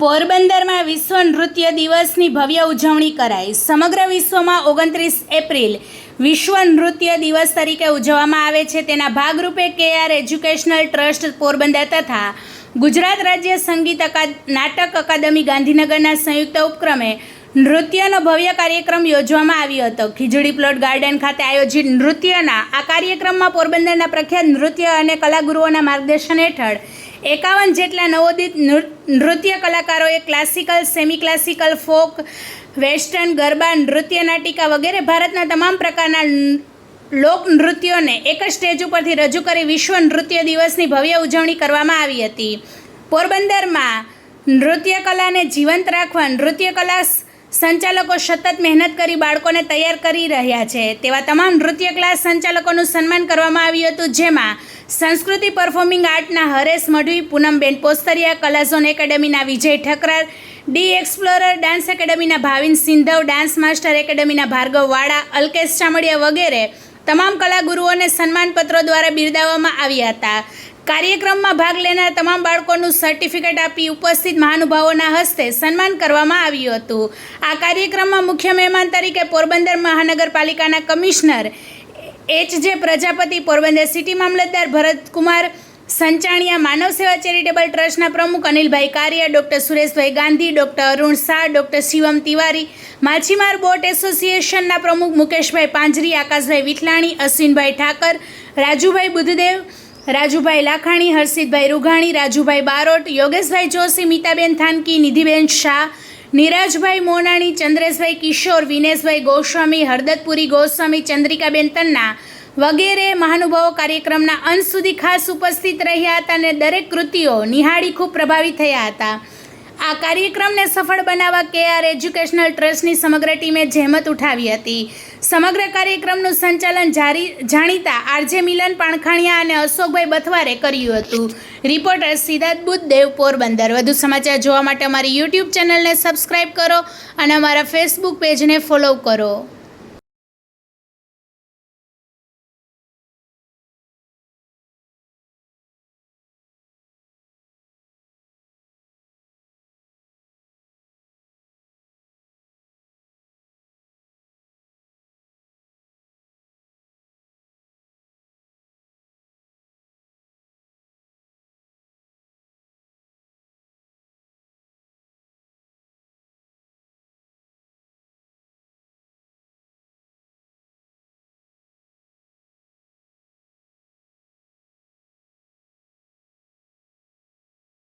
પોરબંદરમાં વિશ્વ નૃત્ય દિવસની ભવ્ય ઉજવણી કરાઈ. સમગ્ર વિશ્વમાં ઓગણત્રીસ એપ્રિલ વિશ્વ નૃત્ય દિવસ તરીકે ઉજવવામાં આવે છે. તેના ભાગરૂપે કેઆર એજ્યુકેશનલ ટ્રસ્ટ પોરબંદર તથા ગુજરાત રાજ્ય સંગીત નાટક અકાદમી ગાંધીનગરના સંયુક્ત ઉપક્રમે નૃત્યનો ભવ્ય કાર્યક્રમ યોજવામાં આવ્યો હતો. ખીજડી પ્લોટ ગાર્ડન ખાતે આયોજિત નૃત્યના આ કાર્યક્રમમાં પોરબંદરના પ્રખ્યાત નૃત્ય અને કલાગુરુઓના માર્ગદર્શન હેઠળ એકાવન જેટલા નવોદિત નૃત્ય કલાકારોએ classical semi classical folk, western, garba, નૃત્ય નાટિકા વગેરે ભારતના તમામ પ્રકારના લોક નૃત્યોને એક જ સ્ટેજ ઉપરથી રજૂ કરી વિશ્વ નૃત્ય દિવસની ભવ્ય ઉજવણી કરવામાં આવી હતી. પોરબંદરમાં નૃત્ય કલાને જીવંત રાખવા નૃત્ય કલા સંચાલકો સતત મહેનત કરી બાળકોને તૈયાર કરી રહ્યા છે. તેવા તમામ નૃત્ય ક્લાસ સંચાલકોનું સન્માન કરવામાં આવ્યું હતું, જેમાં સંસ્કૃતિ પરફોર્મિંગ આર્ટના Haresh Madhvi, Poonamben Postariya, Kalazone એકેડમીના Vijay Thakrar, D explorer, dance એકેડમીના Bhavin Sindhav, dance master એકેડમીના ભાર્ગવ વાળા અલ્કેશ ચામડિયા વગેરે તમામ કલાગુરુઓને સન્માનપત્રો દ્વારા બિરદાવવામાં આવ્યા હતા. કાર્યક્રમમાં ભાગ લેનાર તમામ બાળકોનું સર્ટિફિકેટ આપી ઉપસ્થિત મહાનુભાવોના હસ્તે સન્માન કરવામાં આવ્યું હતું. આ કાર્યક્રમમાં મુખ્ય મહેમાન તરીકે પોરબંદર મહાનગરપાલિકાના commissioner H J Prajapati, Porbandar city મામલતદાર ભરતકુમાર સંચાણિયા માનવ સેવા ચેરિટેબલ ટ્રસ્ટના પ્રમુખ Anilbhai Kariya, doctor Sureshbhai Gandhi, doctor Arun Shah, doctor Shivam Tiwari, માછીમાર બોટ એસોસિએશનના પ્રમુખ મુકેશભાઈ પાંજરી, આકાશભાઈ વિઠલાણી અશ્વિનભાઈ ઠાકર, રાજુભાઈ બુદ્ધદેવ રાજુભાઈ લાખાણી, હર્ષિતભાઈ રૂઘાણી, રાજુભાઈ બારોટ, યોગેશભાઈ જોશી, મીતાબેન થાનકી, નિધિબેન શાહ, નિરાજભાઈ મોનાણી, ચંદ્રેશભાઈ કિશોર, વિનેશભાઈ ગોસ્વામી, હરદતપુરી ગોસ્વામી, ચંદ્રિકાબેન તન્ના વગેરે મહાનુભાવો કાર્યક્રમના અંત સુધી ખાસ ઉપસ્થિત રહ્યા હતા અને દરેક કૃતિઓ નિહાળી ખૂબ પ્રભાવિત થયા હતા. આ કાર્યક્રમને સફળ બનાવવા કેઆર એજ્યુકેશનલ ટ્રસ્ટની સમગ્ર ટીમે જહેમત ઉઠાવી હતી. સમગ્ર કાર્યક્રમનું સંચાલન જારી, જાણીતા આરજે મિલન પાણખાણિયા અને અશોકભાઈ બથવારે કર્યું હતું. રિપોર્ટર સિદ્ધાર્થ બુદ્ધદેવ પોરબંદર. વધુ સમાચાર જોવા માટે અમારી યુટ્યુબ ચેનલને સબસ્ક્રાઈબ કરો અને અમારા ફેસબુક પેજને ફોલો કરો.